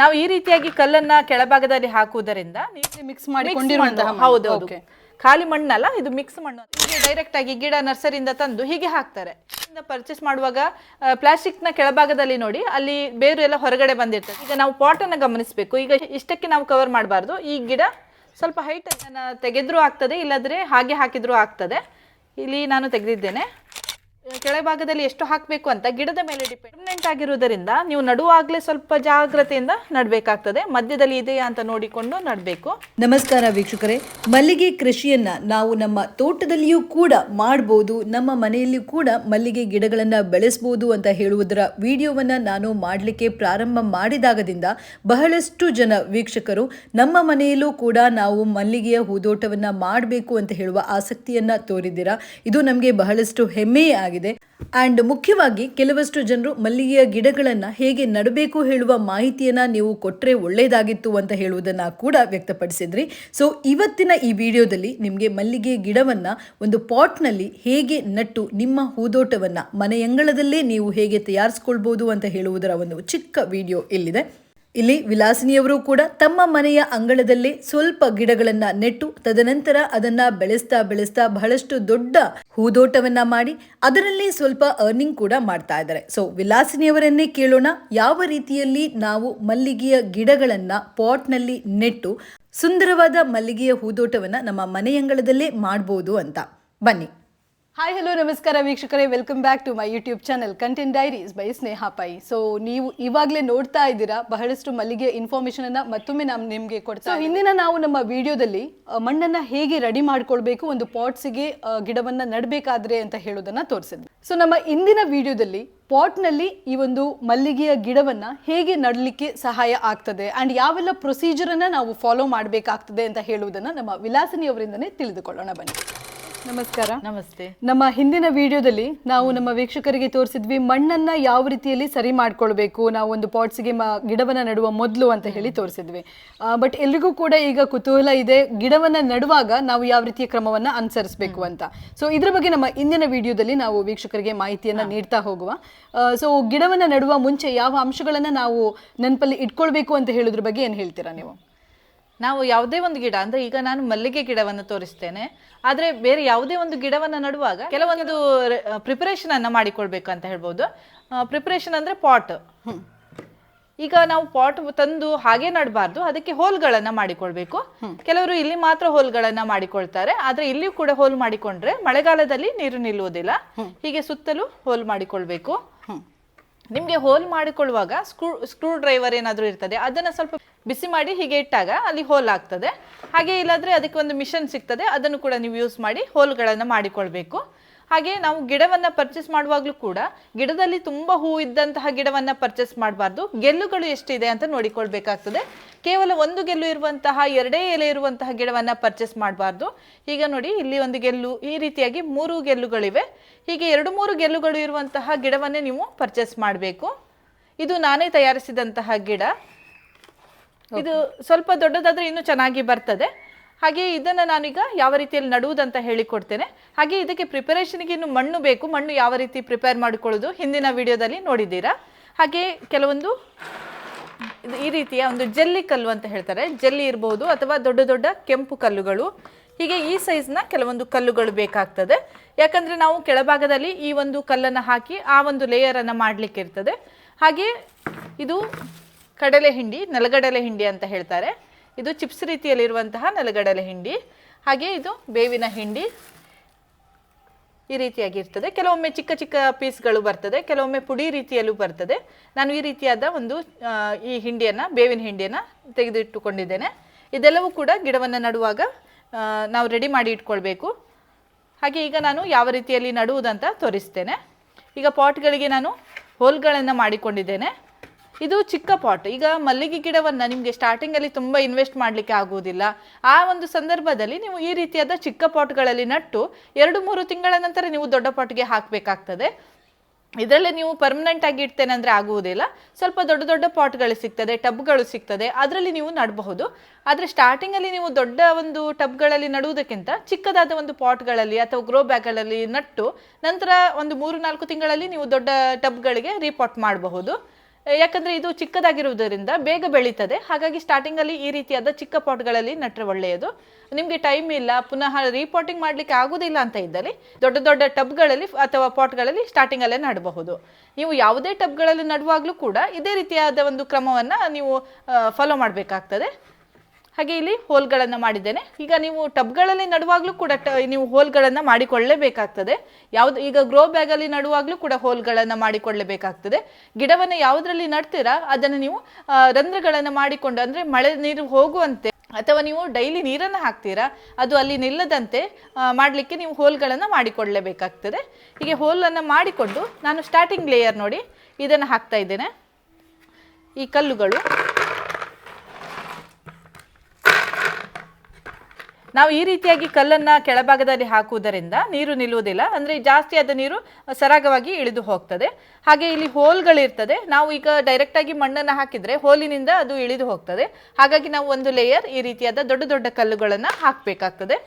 ನಾವು ಈ ರೀತಿಯಾಗಿ ಕಲ್ಲನ್ನ ಕೆಳಭಾಗದಲ್ಲಿ ಹಾಕುವುದರಿಂದ ಮಿಕ್ಸ್ ಮಾಡಿಕೊಂಡಿರುವಂತಹ. ಹೌದು. ಖಾಲಿ ಮಣ್ಣಲ್ಲ ಇದು ಮಿಕ್ಸ್ ಮಣ್ಣು. ಹೀಗೆ ಡೈರೆಕ್ಟ್ ಆಗಿ ಗಿಡ ನರ್ಸರಿಯಿಂದ ತಂದು ಹೀಗೆ ಹಾಕ್ತಾರೆ. ಪರ್ಚೇಸ್ ಮಾಡುವಾಗ ಪ್ಲಾಸ್ಟಿಕ್ನ ಕೆಳಭಾಗದಲ್ಲಿ ನೋಡಿ ಅಲ್ಲಿ ಬೇರು ಎಲ್ಲ ಹೊರಗಡೆ ಬಂದಿರ್ತದೆ. ಈಗ ನಾವು ಪಾಟ್ ಅನ್ನ ಗಮನಿಸಬೇಕು. ಈಗ ಇಷ್ಟಕ್ಕೆ ನಾವು ಕವರ್ ಮಾಡಬಾರ್ದು. ಈ ಗಿಡ ಸ್ವಲ್ಪ ಹೈಟ್ ತೆಗೆದ್ರೂ ಆಗ್ತದೆ ಇಲ್ಲದ್ರೆ ಹಾಗೆ ಹಾಕಿದ್ರೂ ಆಗ್ತದೆ. ಇಲ್ಲಿ ನಾನು ತೆಗೆದಿದ್ದೇನೆ. ಕೆಳಭಾಗದಲ್ಲಿ ಎಷ್ಟು ಹಾಕಬೇಕು ಅಂತ ಗಿಡದ ಮೇಲೆ ಡಿಪೆಂಡೆಂಟ್ ಆಗಿರುವುದರಿಂದ ನೀವು ನಡುವಾಗಲೇ ಸ್ವಲ್ಪ ಜಾಗ್ರತೆಯಿಂದ ನಡಬೇಕಾಗ್ತದೆ. ಮಧ್ಯದಲ್ಲಿ ಇದೆಯಾ ಅಂತ ನೋಡಿಕೊಂಡು ನಡಬೇಕು. ನಮಸ್ಕಾರ ವೀಕ್ಷಕರೇ. ಮಲ್ಲಿಗೆ ಕೃಷಿಯನ್ನ ನಾವು ನಮ್ಮ ತೋಟದಲ್ಲಿಯೂ ಕೂಡ ಮಾಡಬಹುದು ನಮ್ಮ ಮನೆಯಲ್ಲಿಯೂ ಕೂಡ ಮಲ್ಲಿಗೆ ಗಿಡಗಳನ್ನು ಬೆಳೆಸಬಹುದು ಅಂತ ಹೇಳುವುದರ ವಿಡಿಯೋವನ್ನ ನಾನು ಮಾಡಲಿಕ್ಕೆ ಪ್ರಾರಂಭ ಮಾಡಿದಾಗದಿಂದ ಬಹಳಷ್ಟು ಜನ ವೀಕ್ಷಕರು ನಮ್ಮ ಮನೆಯಲ್ಲೂ ಕೂಡ ನಾವು ಮಲ್ಲಿಗೆಯ ಹೂದೋಟವನ್ನ ಮಾಡಬೇಕು ಅಂತ ಹೇಳುವ ಆಸಕ್ತಿಯನ್ನ ತೋರಿದ್ದೀರಾ. ಇದು ನಮಗೆ ಬಹಳಷ್ಟು ಆಗಿದೆ. ಆ್ಯಂಡ್ ಮುಖ್ಯವಾಗಿ ಕೆಲವಷ್ಟು ಜನರು ಮಲ್ಲಿಗೆಯ ಗಿಡಗಳನ್ನು ಹೇಗೆ ನಡಬೇಕು ಹೇಳುವ ಮಾಹಿತಿಯನ್ನು ನೀವು ಕೊಟ್ಟರೆ ಒಳ್ಳೆಯದಾಗಿತ್ತು ಅಂತ ಹೇಳುವುದನ್ನು ಕೂಡ ವ್ಯಕ್ತಪಡಿಸಿದ್ರಿ. ಸೊ ಇವತ್ತಿನ ಈ ವಿಡಿಯೋದಲ್ಲಿ ನಿಮಗೆ ಮಲ್ಲಿಗೆ ಗಿಡವನ್ನು ಒಂದು ಪಾಟ್ನಲ್ಲಿ ಹೇಗೆ ನಟ್ಟು ನಿಮ್ಮ ಹೂದೋಟವನ್ನು ಮನೆಯಂಗಳದಲ್ಲೇ ನೀವು ಹೇಗೆ ತಯಾರಿಸ್ಕೊಳ್ಬೋದು ಅಂತ ಹೇಳುವುದರ ಒಂದು ಚಿಕ್ಕ ವಿಡಿಯೋ ಇಲ್ಲಿದೆ. ಇಲ್ಲಿ ವಿಲಾಸಿನಿಯವರು ಕೂಡ ತಮ್ಮ ಮನೆಯ ಅಂಗಳದಲ್ಲಿ ಸ್ವಲ್ಪ ಗಿಡಗಳನ್ನು ನೆಟ್ಟು ತದನಂತರ ಅದನ್ನ ಬೆಳೆಸ್ತಾ ಬೆಳೆಸ್ತಾ ಬಹಳಷ್ಟು ದೊಡ್ಡ ಹೂದೋಟವನ್ನ ಮಾಡಿ ಅದರಲ್ಲಿ ಸ್ವಲ್ಪ ಅರ್ನಿಂಗ್ ಕೂಡ ಮಾಡ್ತಾ ಇದ್ದಾರೆ. ಸೊ ವಿಲಾಸಿನಿಯವರನ್ನೇ ಕೇಳೋಣ. ಯಾವ ರೀತಿಯಲ್ಲಿ ನಾವು ಮಲ್ಲಿಗೆಯ ಗಿಡಗಳನ್ನು ಪಾಟ್ನಲ್ಲಿ ನೆಟ್ಟು ಸುಂದರವಾದ ಮಲ್ಲಿಗೆಯ ಹೂದೋಟವನ್ನ ನಮ್ಮ ಮನೆಯಂಗಳದಲ್ಲೇ ಮಾಡ್ಬೋದು ಅಂತ. ಬನ್ನಿ. ಹಾಯ್ ಹಲೋ ನಮಸ್ಕಾರ ವೀಕ್ಷಕರೇ. Welcome back to my YouTube channel content diaries by Sneha Pai so ನೀವು ಇವಾಗಲೇ ನೋಡ್ತಾ ಇದ್ದೀರಾ ಬಹಳಷ್ಟು ಮಲ್ಲಿಗೆ ಇನ್ಫಾರ್ಮೇಶನ್ ಅನ್ನ ಮತ್ತೊಮ್ಮೆ ನಾವು ನಿಮಗೆ ಕೊಡ್ತಾ ಹಿಂದಿನ ನಾವು ನಮ್ಮ ವಿಡಿಯೋದಲ್ಲಿ ಮಣ್ಣನ್ನ ಹೇಗೆ ರೆಡಿ ಮಾಡ್ಕೊಳ್ಬೇಕು ಒಂದು ಪಾಟ್ಸಿಗೆ ಗಿಡವನ್ನ ನಡಬೇಕಾದ್ರೆ ಅಂತ ಹೇಳೋದನ್ನ ತೋರಿಸಿದ್ವಿ. ಸೊ ನಮ್ಮ ಇಂದಿನ ವಿಡಿಯೋದಲ್ಲಿ ಪಾಟ್ನಲ್ಲಿ ಈ ಒಂದು ಮಲ್ಲಿಗೆಯ ಗಿಡವನ್ನ ಹೇಗೆ ನಡಲಿಕ್ಕೆ ಸಹಾಯ ಆಗ್ತದೆ ಅಂಡ್ ಯಾವೆಲ್ಲ ಪ್ರೊಸೀಜರ್ ಅನ್ನ ನಾವು ಫಾಲೋ ಮಾಡಬೇಕಾಗ್ತದೆ ಅಂತ ಹೇಳುವುದನ್ನ ನಮ್ಮ ವಿಲಾಸಿನಿಯವರಿಂದನೇ ತಿಳಿದುಕೊಳ್ಳೋಣ ಬನ್ನಿ. ನಮಸ್ಕಾರ. ನಮಸ್ತೆ. ನಮ್ಮ ಹಿಂದಿನ ವಿಡಿಯೋದಲ್ಲಿ ನಾವು ನಮ್ಮ ವೀಕ್ಷಕರಿಗೆ ತೋರಿಸಿದ್ವಿ ಮಣ್ಣನ್ನ ಯಾವ ರೀತಿಯಲ್ಲಿ ಸರಿ ಮಾಡ್ಕೊಳ್ಬೇಕು ನಾವು ಒಂದು ಪಾಟ್ಸ್ಗೆ ಗಿಡವನ್ನ ನೆಡುವ ಮೊದಲು ಅಂತ ಹೇಳಿ ತೋರಿಸಿದ್ವಿ. ಬಟ್ ಎಲ್ರಿಗೂ ಕೂಡ ಈಗ ಕುತೂಹಲ ಇದೆ ಗಿಡವನ್ನ ನೆಡುವಾಗ ನಾವು ಯಾವ ರೀತಿಯ ಕ್ರಮವನ್ನ ಅನುಸರಿಸಬೇಕು ಅಂತ. ಸೊ ಇದ್ರ ಬಗ್ಗೆ ನಮ್ಮ ಇಂದಿನ ವಿಡಿಯೋದಲ್ಲಿ ನಾವು ವೀಕ್ಷಕರಿಗೆ ಮಾಹಿತಿಯನ್ನ ನೀಡ್ತಾ ಹೋಗುವ. ಸೊ ಗಿಡವನ್ನ ನೆಡುವ ಮುಂಚೆ ಯಾವ ಅಂಶಗಳನ್ನ ನಾವು ನೆನಪಲ್ಲಿ ಇಟ್ಕೊಳ್ಬೇಕು ಅಂತ ಹೇಳೋದ್ರ ಬಗ್ಗೆ ಏನ್ ಹೇಳ್ತೀರಾ ನೀವು? ನಾವು ಯಾವುದೇ ಒಂದು ಗಿಡ ಅಂದ್ರೆ ಈಗ ನಾನು ಮಲ್ಲಿಗೆ ಗಿಡವನ್ನು ತೋರಿಸ್ತೇನೆ ಆದ್ರೆ ಬೇರೆ ಯಾವುದೇ ಒಂದು ಗಿಡವನ್ನು ನಡುವಾಗ ಕೆಲವೊಂದು ಪ್ರಿಪರೇಷನ್ ಅನ್ನ ಮಾಡಿಕೊಳ್ಬೇಕು ಅಂತ ಹೇಳ್ಬೋದು. ಪ್ರಿಪರೇಷನ್ ಅಂದ್ರೆ ಪಾಟ್ ಈಗ ನಾವು ಪಾಟ್ ತಂದು ಹಾಗೆ ನಡಬಾರ್ದು ಅದಕ್ಕೆ ಹೋಲ್ಗಳನ್ನ ಮಾಡಿಕೊಳ್ಬೇಕು. ಕೆಲವರು ಇಲ್ಲಿ ಮಾತ್ರ ಹೋಲ್ಗಳನ್ನ ಮಾಡಿಕೊಳ್ತಾರೆ ಆದ್ರೆ ಇಲ್ಲಿಯೂ ಕೂಡ ಹೋಲ್ ಮಾಡಿಕೊಂಡ್ರೆ ಮಳೆಗಾಲದಲ್ಲಿ ನೀರು ನಿಲ್ಲುವುದಿಲ್ಲ. ಹೀಗೆ ಸುತ್ತಲೂ ಹೋಲ್ ಮಾಡಿಕೊಳ್ಬೇಕು. ನಿಮ್ಗೆ ಹೋಲ್ ಮಾಡಿಕೊಳ್ಳುವಾಗ ಸ್ಕ್ರೂ ಸ್ಕ್ರೂ ಡ್ರೈವರ್ ಏನಾದರೂ ಇರ್ತದೆ, ಅದನ್ನ ಸ್ವಲ್ಪ ಬಿಸಿ ಮಾಡಿ ಹೀಗೆ ಇಟ್ಟಾಗ ಅಲ್ಲಿ ಹೋಲ್ ಆಗ್ತದೆ. ಹಾಗೆ ಇಲ್ಲಾದರೆ ಅದಕ್ಕೆ ಒಂದು ಮಿಷನ್ ಸಿಗ್ತದೆ, ಅದನ್ನು ಕೂಡ ನೀವು ಯೂಸ್ ಮಾಡಿ ಹೋಲ್ಗಳನ್ನು ಮಾಡಿಕೊಳ್ಬೇಕು. ಹಾಗೆ ನಾವು ಗಿಡವನ್ನ ಪರ್ಚೇಸ್ ಮಾಡುವಾಗಲೂ ಕೂಡ ಗಿಡದಲ್ಲಿ ತುಂಬಾ ಹೂ ಇದ್ದಂತಹ ಗಿಡವನ್ನ ಪರ್ಚೇಸ್ ಮಾಡಬಾರ್ದು. ಗೆಲ್ಲುಗಳು ಎಷ್ಟಿದೆ ಅಂತ ನೋಡಿಕೊಳ್ಬೇಕಾಗ್ತದೆ. ಕೇವಲ ಒಂದು ಗೆಲ್ಲು ಇರುವಂತಹ ಎರಡೇ ಎಲೆ ಇರುವಂತಹ ಗಿಡವನ್ನ ಪರ್ಚೇಸ್ ಮಾಡಬಾರ್ದು. ಈಗ ನೋಡಿ ಇಲ್ಲಿ ಒಂದು ಗೆಲ್ಲು ಈ ರೀತಿಯಾಗಿ ಮೂರು ಗೆಲ್ಲುಗಳಿವೆ. ಹೀಗೆ ಎರಡು ಮೂರು ಗೆಲ್ಲುಗಳು ಇರುವಂತಹ ಗಿಡವನ್ನೇ ನೀವು ಪರ್ಚೇಸ್ ಮಾಡಬೇಕು. ಇದು ನಾನೇ ತಯಾರಿಸಿದಂತಹ ಗಿಡ. ಇದು ಸ್ವಲ್ಪ ದೊಡ್ಡದಾದ್ರೆ ಇನ್ನೂ ಚೆನ್ನಾಗಿ ಬರ್ತದೆ. ಹಾಗೆ ಇದನ್ನು ನಾನೀಗ ಯಾವ ರೀತಿಯಲ್ಲಿ ನಡುವುದಂತ ಹೇಳಿಕೊಡ್ತೇನೆ. ಹಾಗೆ ಇದಕ್ಕೆ ಪ್ರಿಪರೇಷನ್ಗೆ ಇನ್ನು ಮಣ್ಣು ಬೇಕು. ಮಣ್ಣು ಯಾವ ರೀತಿ ಪ್ರಿಪೇರ್ ಮಾಡಿಕೊಳ್ಳೋದು ಹಿಂದಿನ ವಿಡಿಯೋದಲ್ಲಿ ನೋಡಿದ್ದೀರಾ. ಹಾಗೆ ಕೆಲವೊಂದು ಈ ರೀತಿಯ ಒಂದು ಜಲ್ಲಿ ಕಲ್ಲು ಅಂತ ಹೇಳ್ತಾರೆ. ಜಲ್ಲಿ ಇರಬಹುದು ಅಥವಾ ದೊಡ್ಡ ದೊಡ್ಡ ಕೆಂಪು ಕಲ್ಲುಗಳು. ಹೀಗೆ ಈ ಸೈಜ್ನ ಕೆಲವೊಂದು ಕಲ್ಲುಗಳು ಬೇಕಾಗ್ತದೆ. ಯಾಕಂದ್ರೆ ನಾವು ಕೆಳಭಾಗದಲ್ಲಿ ಈ ಒಂದು ಕಲ್ಲನ್ನು ಹಾಕಿ ಆ ಒಂದು ಲೇಯರನ್ನು ಮಾಡಲಿಕ್ಕೆ ಇರ್ತದೆ. ಹಾಗೆ ಇದು ಕಡಲೆ ಹಿಂಡಿ, ನೆಲಗಡಲೆ ಹಿಂಡಿ ಅಂತ ಹೇಳ್ತಾರೆ. ಇದು ಚಿಪ್ಸ್ ರೀತಿಯಲ್ಲಿರುವಂತಹ ನೆಲಗಡಲೆ ಹಿಂಡಿ, ಹಾಗೆ ಇದು ಬೇವಿನ ಹಿಂಡಿ ಈ ರೀತಿಯಾಗಿರ್ತದೆ. ಕೆಲವೊಮ್ಮೆ ಚಿಕ್ಕ ಚಿಕ್ಕ ಪೀಸ್ಗಳು ಬರ್ತದೆ, ಕೆಲವೊಮ್ಮೆ ಪುಡಿ ರೀತಿಯಲ್ಲೂ ಬರ್ತದೆ. ನಾನು ಈ ರೀತಿಯಾದ ಒಂದು ಈ ಹಿಂಡಿಯನ್ನು, ಬೇವಿನ ಹಿಂಡಿಯನ್ನು ತೆಗೆದಿಟ್ಟುಕೊಂಡಿದ್ದೇನೆ. ಇದೆಲ್ಲವೂ ಕೂಡ ಗಿಡವನ್ನು ನಡುವಾಗ ನಾವು ರೆಡಿ ಮಾಡಿ ಇಟ್ಕೊಳ್ಬೇಕು. ಹಾಗೆ ಈಗ ನಾನು ಯಾವ ರೀತಿಯಲ್ಲಿ ನಡುವುದಂತ ತೋರಿಸ್ತೇನೆ. ಈಗ ಪಾಟ್ಗಳಿಗೆ ನಾನು ಹೋಲ್ಗಳನ್ನು ಮಾಡಿಕೊಂಡಿದ್ದೇನೆ. ಇದು ಚಿಕ್ಕ ಪಾಟ್. ಈಗ ಮಲ್ಲಿಗೆ ಗಿಡವನ್ನು ನಿಮಗೆ ಸ್ಟಾರ್ಟಿಂಗಲ್ಲಿ ತುಂಬ ಇನ್ವೆಸ್ಟ್ ಮಾಡಲಿಕ್ಕೆ ಆಗುವುದಿಲ್ಲ. ಆ ಒಂದು ಸಂದರ್ಭದಲ್ಲಿ ನೀವು ಈ ರೀತಿಯಾದ ಚಿಕ್ಕ ಪಾಟ್ಗಳಲ್ಲಿ ನಟ್ಟು ಎರಡು ಮೂರು ತಿಂಗಳ ನಂತರ ನೀವು ದೊಡ್ಡ ಪಾಟ್ಗೆ ಹಾಕಬೇಕಾಗ್ತದೆ. ಇದರಲ್ಲೇ ನೀವು ಪರ್ಮನೆಂಟ್ ಆಗಿ ಇಡ್ತೇನೆ ಅಂದರೆ ಆಗುವುದಿಲ್ಲ. ಸ್ವಲ್ಪ ದೊಡ್ಡ ದೊಡ್ಡ ಪಾಟ್ಗಳು ಸಿಗ್ತದೆ, ಟಬ್ಗಳು ಸಿಗ್ತದೆ, ಅದರಲ್ಲಿ ನೀವು ನಡಬಹುದು. ಆದರೆ ಸ್ಟಾರ್ಟಿಂಗಲ್ಲಿ ನೀವು ದೊಡ್ಡ ಒಂದು ಟಬ್ಗಳಲ್ಲಿ ನಡುವುದಕ್ಕಿಂತ ಚಿಕ್ಕದಾದ ಒಂದು ಪಾಟ್ಗಳಲ್ಲಿ ಅಥವಾ ಗ್ರೋ ಬ್ಯಾಗ್ಗಳಲ್ಲಿ ನಟ್ಟು ನಂತರ ಒಂದು ಮೂರು ನಾಲ್ಕು ತಿಂಗಳಲ್ಲಿ ನೀವು ದೊಡ್ಡ ಟಬ್ಗಳಿಗೆ ರೀಪಾಟ್ ಮಾಡಬಹುದು. ಯಾಕಂದ್ರೆ ಇದು ಚಿಕ್ಕದಾಗಿರುವುದರಿಂದ ಬೇಗ ಬೆಳೀತದೆ. ಹಾಗಾಗಿ ಸ್ಟಾರ್ಟಿಂಗಲ್ಲಿ ಈ ರೀತಿಯಾದ ಚಿಕ್ಕ ಪಾಟ್ಗಳಲ್ಲಿ ನಟ್ರೆ ಒಳ್ಳೆಯದು. ನಿಮಗೆ ಟೈಮ್ ಇಲ್ಲ, ಪುನಃ ರೀಪಾಟಿಂಗ್ ಮಾಡಲಿಕ್ಕೆ ಆಗೋದಿಲ್ಲ ಅಂತ ಇದ್ದಲ್ಲಿ ದೊಡ್ಡ ದೊಡ್ಡ ಟಬ್ಗಳಲ್ಲಿ ಅಥವಾ ಪಾಟ್ಗಳಲ್ಲಿ ಸ್ಟಾರ್ಟಿಂಗಲ್ಲೇ ನಡಬಹುದು. ನೀವು ಯಾವುದೇ ಟಬ್ಗಳಲ್ಲಿ ನಡುವಾಗಲೂ ಕೂಡ ಇದೇ ರೀತಿಯಾದ ಒಂದು ಕ್ರಮವನ್ನು ನೀವು ಫಾಲೋ ಮಾಡಬೇಕಾಗ್ತದೆ. ಹಾಗೆ ಇಲ್ಲಿ ಹೋಲ್ಗಳನ್ನು ಮಾಡಿದ್ದೇನೆ. ಈಗ ನೀವು ಟಬ್ಗಳಲ್ಲಿ ನಡುವಾಗಲೂ ಕೂಡ ನೀವು ಹೋಲ್ಗಳನ್ನು ಮಾಡಿಕೊಳ್ಳಲೇಬೇಕಾಗ್ತದೆ ಯಾವುದು, ಈಗ ಗ್ರೋ ಬ್ಯಾಗಲ್ಲಿ ನಡುವಾಗಲೂ ಕೂಡ ಹೋಲ್ಗಳನ್ನು ಮಾಡಿಕೊಳ್ಳಬೇಕಾಗ್ತದೆ. ಗಿಡವನ್ನು ಯಾವುದರಲ್ಲಿ ನಡ್ತೀರಾ, ಅದನ್ನು ನೀವು ರಂಧ್ರಗಳನ್ನು ಮಾಡಿಕೊಂಡು, ಅಂದರೆ ಮಳೆ ನೀರು ಹೋಗುವಂತೆ, ಅಥವಾ ನೀವು ಡೈಲಿ ನೀರನ್ನು ಹಾಕ್ತೀರಾ, ಅದು ಅಲ್ಲಿ ನಿಲ್ಲದಂತೆ ಮಾಡಲಿಕ್ಕೆ ನೀವು ಹೋಲ್ಗಳನ್ನು ಮಾಡಿಕೊಳ್ಳಲೇಬೇಕಾಗ್ತದೆ ಹೀಗೆ ಹೋಲನ್ನು ಮಾಡಿಕೊಂಡು ನಾನು ಸ್ಟಾರ್ಟಿಂಗ್ ಲೇಯರ್ ನೋಡಿ, ಇದನ್ನು ಹಾಕ್ತಾ ಇದ್ದೇನೆ. ಈ ಕಲ್ಲುಗಳು. ನಾವು ಈ ರೀತಿಯಾಗಿ ಕಲ್ಲನ್ನ ಕೆಳಭಾಗದಲ್ಲಿ ಹಾಕುವುದರಿಂದ ನೀರು ನಿಲ್ಲುವುದಿಲ್ಲ. ಅಂದ್ರೆ ಜಾಸ್ತಿ ಆದ ನೀರು ಸರಾಗವಾಗಿ ಇಳಿದು ಹೋಗ್ತದೆ. ಹಾಗೆ ಇಲ್ಲಿ ಹೋಲ್ಗಳಿರ್ತದೆ. ನಾವು ಈಗ ಡೈರೆಕ್ಟ್ ಆಗಿ ಮಣ್ಣನ್ನು ಹಾಕಿದ್ರೆ ಹೋಲಿನಿಂದ ಅದು ಇಳಿದು ಹೋಗ್ತದೆ. ಹಾಗಾಗಿ ನಾವು ಒಂದು ಲೇಯರ್ ಈ ರೀತಿಯಾದ ದೊಡ್ಡ ದೊಡ್ಡ ಕಲ್ಲುಗಳನ್ನು ಹಾಕಬೇಕಾಗ್ತದೆ.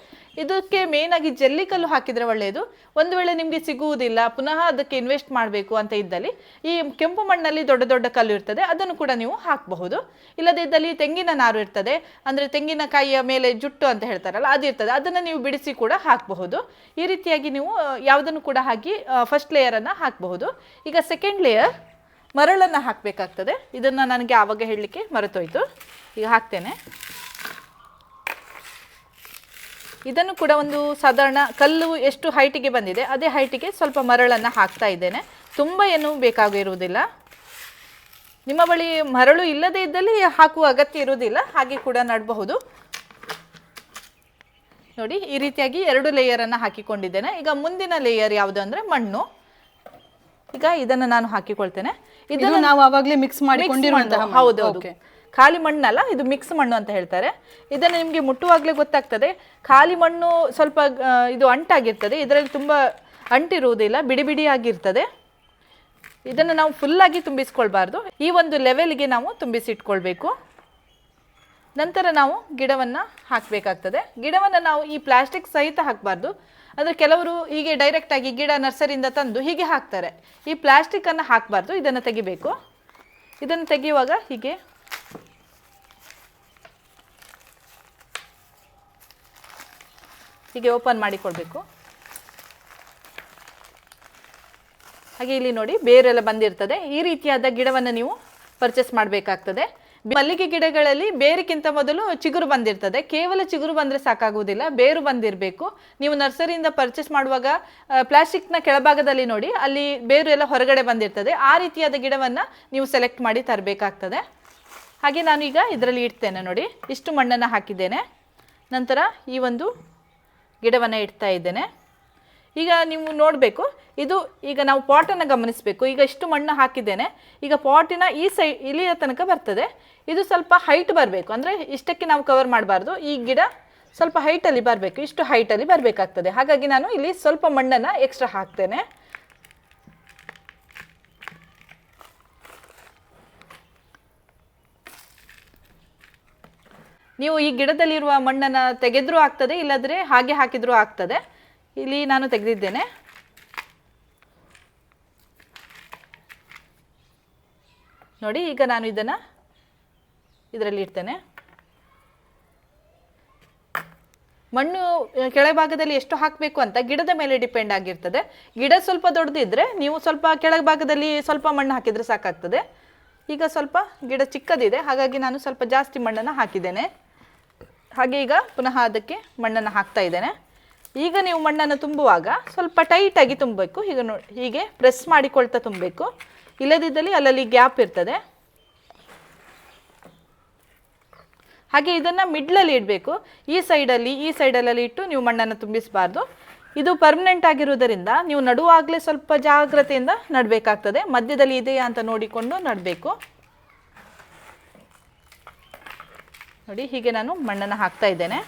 ಇದಕ್ಕೆ ಮೇನ್ ಆಗಿ ಜಲ್ಲಿಕಲ್ಲು ಹಾಕಿದ್ರೆ ಒಳ್ಳೆಯದು ಒಂದು ವೇಳೆ ನಿಮಗೆ ಸಿಗುವುದಿಲ್ಲ, ಪುನಃ ಅದಕ್ಕೆ ಇನ್ವೆಸ್ಟ್ ಮಾಡಬೇಕು ಅಂತ ಇದ್ದಲ್ಲಿ ಈ ಕೆಂಪು ಮಣ್ಣಲ್ಲಿ ದೊಡ್ಡ ದೊಡ್ಡ ಕಲ್ಲು ಇರ್ತದೆ, ಅದನ್ನು ಕೂಡ ನೀವು ಹಾಕಬಹುದು. ಇಲ್ಲದೇ ಇದ್ದಲ್ಲಿ ತೆಂಗಿನ ನಾರು ಇರ್ತದೆ, ಅಂದರೆ ತೆಂಗಿನಕಾಯಿಯ ಮೇಲೆ ಜುಟ್ಟು ಅಂತ ಹೇಳ್ತಾರಲ್ಲ, ಅದು ಇರ್ತದೆ. ಅದನ್ನು ನೀವು ಬಿಡಿಸಿ ಕೂಡ ಹಾಕಬಹುದು. ಈ ರೀತಿಯಾಗಿ ನೀವು ಯಾವುದನ್ನು ಕೂಡ ಹಾಕಿ ಫಸ್ಟ್ ಲೇಯರನ್ನು ಹಾಕಬಹುದು. ಈಗ ಸೆಕೆಂಡ್ ಲೇಯರ್ ಮರಳನ್ನು ಹಾಕಬೇಕಾಗ್ತದೆ. ಇದನ್ನು ನನಗೆ ಆವಾಗ ಹೇಳಲಿಕ್ಕೆ ಮರೆತೋಯ್ತು. ಈಗ ಹಾಕ್ತೇನೆ. ಇದನ್ನು ಕೂಡ ಒಂದು ಸಾಧಾರಣ ಕಲ್ಲು ಎಷ್ಟು ಹೈಟಿಗೆ ಬಂದಿದೆ ಅದೇ ಹೈಟಿಗೆ ಸ್ವಲ್ಪ ಮರಳನ್ನು ಹಾಕ್ತಾ ಇದ್ದೇನೆ. ತುಂಬ ಏನು ಬೇಕಾಗಿರುವುದಿಲ್ಲ. ನಿಮ್ಮ ಬಳಿ ಮರಳು ಇಲ್ಲದೇ ಇದ್ದಲ್ಲಿ ಹಾಕುವ ಅಗತ್ಯ ಇರುವುದಿಲ್ಲ ಹಾಗೆ ಕೂಡ ನಡಬಹುದು. ನೋಡಿ ಈ ರೀತಿಯಾಗಿ ಎರಡು ಲೇಯರನ್ನು ಹಾಕಿಕೊಂಡಿದ್ದೇನೆ. ಈಗ ಮುಂದಿನ ಲೇಯರ್ ಯಾವುದು ಅಂದರೆ ಮಣ್ಣು. ಈಗ ಇದನ್ನು ನಾನು ಹಾಕಿಕೊಳ್ತೇನೆ. ಇದನ್ನು ನಾವು ಆವಾಗಲೇ ಮಿಕ್ಸ್ ಮಾಡಿಕೊಂಡಿರುವಂತಹ ಹೌದು ಹೌದು Okay. ಖಾಲಿ ಮಣ್ಣಲ್ಲ, ಇದು ಮಿಕ್ಸ್ ಮಣ್ಣು ಅಂತ ಹೇಳ್ತಾರೆ. ಇದನ್ನು ನಿಮಗೆ ಮುಟ್ಟುವಾಗಲೇ ಗೊತ್ತಾಗ್ತದೆ. ಖಾಲಿ ಮಣ್ಣು ಸ್ವಲ್ಪ ಇದು ಅಂಟಾಗಿರ್ತದೆ. ಇದರಲ್ಲಿ ತುಂಬ ಅಂಟಿರುವುದಿಲ್ಲ, ಬಿಡಿ ಬಿಡಿಯಾಗಿರ್ತದೆ. ಇದನ್ನು ನಾವು ಫುಲ್ಲಾಗಿ ತುಂಬಿಸ್ಕೊಳ್ಬಾರ್ದು. ಈ ಒಂದು ಲೆವೆಲ್ಗೆ ನಾವು ತುಂಬಿಸಿಟ್ಕೊಳ್ಬೇಕು. ನಂತರ ನಾವು ಗಿಡವನ್ನು ಹಾಕಬೇಕಾಗ್ತದೆ. ಗಿಡವನ್ನು ನಾವು ಈ ಪ್ಲಾಸ್ಟಿಕ್ ಸಹಿತ ಹಾಕಬಾರ್ದು. ಅಂದರೆ ಕೆಲವರು ಹೀಗೆ ಡೈರೆಕ್ಟಾಗಿ ಗಿಡ ನರ್ಸರಿಯಿಂದ ತಂದು ಹೀಗೆ ಹಾಕ್ತಾರೆ. ಈ ಪ್ಲಾಸ್ಟಿಕ್ಕನ್ನು ಹಾಕಬಾರ್ದು, ಇದನ್ನು ತೆಗಿಬೇಕು. ಇದನ್ನು ತೆಗೆಯುವಾಗ ಹೀಗೆ ಹೀಗೆ ಓಪನ್ ಮಾಡಿಕೊಳ್ಬೇಕು ಹಾಗೆ ಇಲ್ಲಿ ನೋಡಿ ಬೇರೆಲ್ಲ ಬಂದಿರ್ತದೆ. ಈ ರೀತಿಯಾದ ಗಿಡವನ್ನು ನೀವು ಪರ್ಚೇಸ್ ಮಾಡಬೇಕಾಗ್ತದೆ. ಮಲ್ಲಿಗೆ ಗಿಡಗಳಲ್ಲಿ ಬೇರಿಗಿಂತ ಮೊದಲು ಚಿಗುರು ಬಂದಿರ್ತದೆ. ಕೇವಲ ಚಿಗುರು ಬಂದರೆ ಸಾಕಾಗುವುದಿಲ್ಲ. ಬೇರು ಬಂದಿರಬೇಕು. ನೀವು ನರ್ಸರಿಯಿಂದ ಪರ್ಚೇಸ್ ಮಾಡುವಾಗ ಪ್ಲಾಸ್ಟಿಕ್ನ ಕೆಳಭಾಗದಲ್ಲಿ ನೋಡಿ, ಅಲ್ಲಿ ಬೇರು ಎಲ್ಲ ಹೊರಗಡೆ ಬಂದಿರ್ತದೆ. ಆ ರೀತಿಯಾದ ಗಿಡವನ್ನು ನೀವು ಸೆಲೆಕ್ಟ್ ಮಾಡಿ ತರಬೇಕಾಗ್ತದೆ. ಹಾಗೆ ನಾನು ಈಗ ಇದರಲ್ಲಿ ಇಡ್ತೇನೆ ನೋಡಿ. ಇಷ್ಟು ಮಣ್ಣನ್ನು ಹಾಕಿದ್ದೇನೆ. ನಂತರ ಈ ಒಂದು ಗಿಡವನ್ನು ಇಡ್ತಾ ಇದ್ದೇನೆ. ಈಗ ನೀವು ನೋಡಬೇಕು, ಇದು ಈಗ ನಾವು ಪಾಟನ್ನು ಗಮನಿಸಬೇಕು. ಈಗ ಇಷ್ಟು ಮಣ್ಣು ಹಾಕಿದ್ದೇನೆ. ಈಗ ಪಾಟಿನ ಈ ಸೈ ಇಲ್ಲಿಯ ತನಕ ಬರ್ತದೆ. ಇದು ಸ್ವಲ್ಪ ಹೈಟ್ ಬರಬೇಕು. ಅಂದರೆ ಇಷ್ಟಕ್ಕೆ ನಾವು ಕವರ್ ಮಾಡಬಾರ್ದು. ಈ ಗಿಡ ಸ್ವಲ್ಪ ಹೈಟಲ್ಲಿ ಬರಬೇಕು. ಇಷ್ಟು ಹೈಟಲ್ಲಿ ಬರಬೇಕಾಗ್ತದೆ. ಹಾಗಾಗಿ ನಾನು ಇಲ್ಲಿ ಸ್ವಲ್ಪ ಮಣ್ಣನ್ನು ಎಕ್ಸ್ಟ್ರಾ ಹಾಕ್ತೇನೆ. ನೀವು ಈ ಗಿಡದಲ್ಲಿರುವ ಮಣ್ಣನ್ನು ತೆಗೆದ್ರೂ ಆಗ್ತದೆ, ಇಲ್ಲದ್ರೆ ಹಾಗೆ ಹಾಕಿದ್ರೂ ಆಗ್ತದೆ. ಇಲ್ಲಿ ನಾನು ತೆಗೆದಿದ್ದೇನೆ. ನೋಡಿ, ಈಗ ನಾನು ಇದನ್ನು ಇದರಲ್ಲಿ ಇಡ್ತೇನೆ. ಮಣ್ಣು ಕೆಳಭಾಗದಲ್ಲಿ ಎಷ್ಟು ಹಾಕಬೇಕು ಅಂತ ಗಿಡದ ಮೇಲೆ ಡಿಪೆಂಡ್ ಆಗಿರ್ತದೆ. ಗಿಡ ಸ್ವಲ್ಪ ದೊಡ್ಡದಿದ್ರೆ ನೀವು ಸ್ವಲ್ಪ ಕೆಳಭಾಗದಲ್ಲಿ ಸ್ವಲ್ಪ ಮಣ್ಣು ಹಾಕಿದರೆ ಸಾಕಾಗ್ತದೆ. ಈಗ ಸ್ವಲ್ಪ ಗಿಡ ಚಿಕ್ಕದಿದೆ, ಹಾಗಾಗಿ ನಾನು ಸ್ವಲ್ಪ ಜಾಸ್ತಿ ಮಣ್ಣನ್ನು ಹಾಕಿದ್ದೇನೆ. ಹಾಗೆ ಈಗ ಪುನಃ ಅದಕ್ಕೆ ಮಣ್ಣನ್ನು ಹಾಕ್ತಾ ಇದ್ದೇನೆ. ಈಗ ನೀವು ಮಣ್ಣನ್ನು ತುಂಬುವಾಗ ಸ್ವಲ್ಪ ಟೈಟಾಗಿ ತುಂಬಬೇಕು. ಈಗ ನೋ, ಹೀಗೆ ಪ್ರೆಸ್ ಮಾಡಿಕೊಳ್ತಾ ತುಂಬಬೇಕು. ಇಲ್ಲದಿದ್ದಲ್ಲಿ ಅಲ್ಲಲ್ಲಿ ಗ್ಯಾಪ್ ಇರ್ತದೆ. ಹಾಗೆ ಇದನ್ನು ಮಿಡ್ಲಲ್ಲಿ ಇಡಬೇಕು. ಈ ಸೈಡಲ್ಲಿ ಈ ಸೈಡಲ್ಲಲ್ಲಿ ಇಟ್ಟು ನೀವು ಮಣ್ಣನ್ನು ತುಂಬಿಸಬಾರ್ದು. ಇದು ಪರ್ಮನೆಂಟ್ ಆಗಿರುವುದರಿಂದ ನೀವು ನಡುವಾಗಲೇ ಸ್ವಲ್ಪ ಜಾಗ್ರತೆಯಿಂದ ನಡಬೇಕಾಗ್ತದೆ. ಮಧ್ಯದಲ್ಲಿ ಇದೆಯಾ ಅಂತ ನೋಡಿಕೊಂಡು ನಡಬೇಕು. ನೋಡಿ, ಹೀಗೆ ನಾನು ಮಣ್ಣನ್ನು ಹಾಕ್ತಾ ಇದ್ದೇನೆ.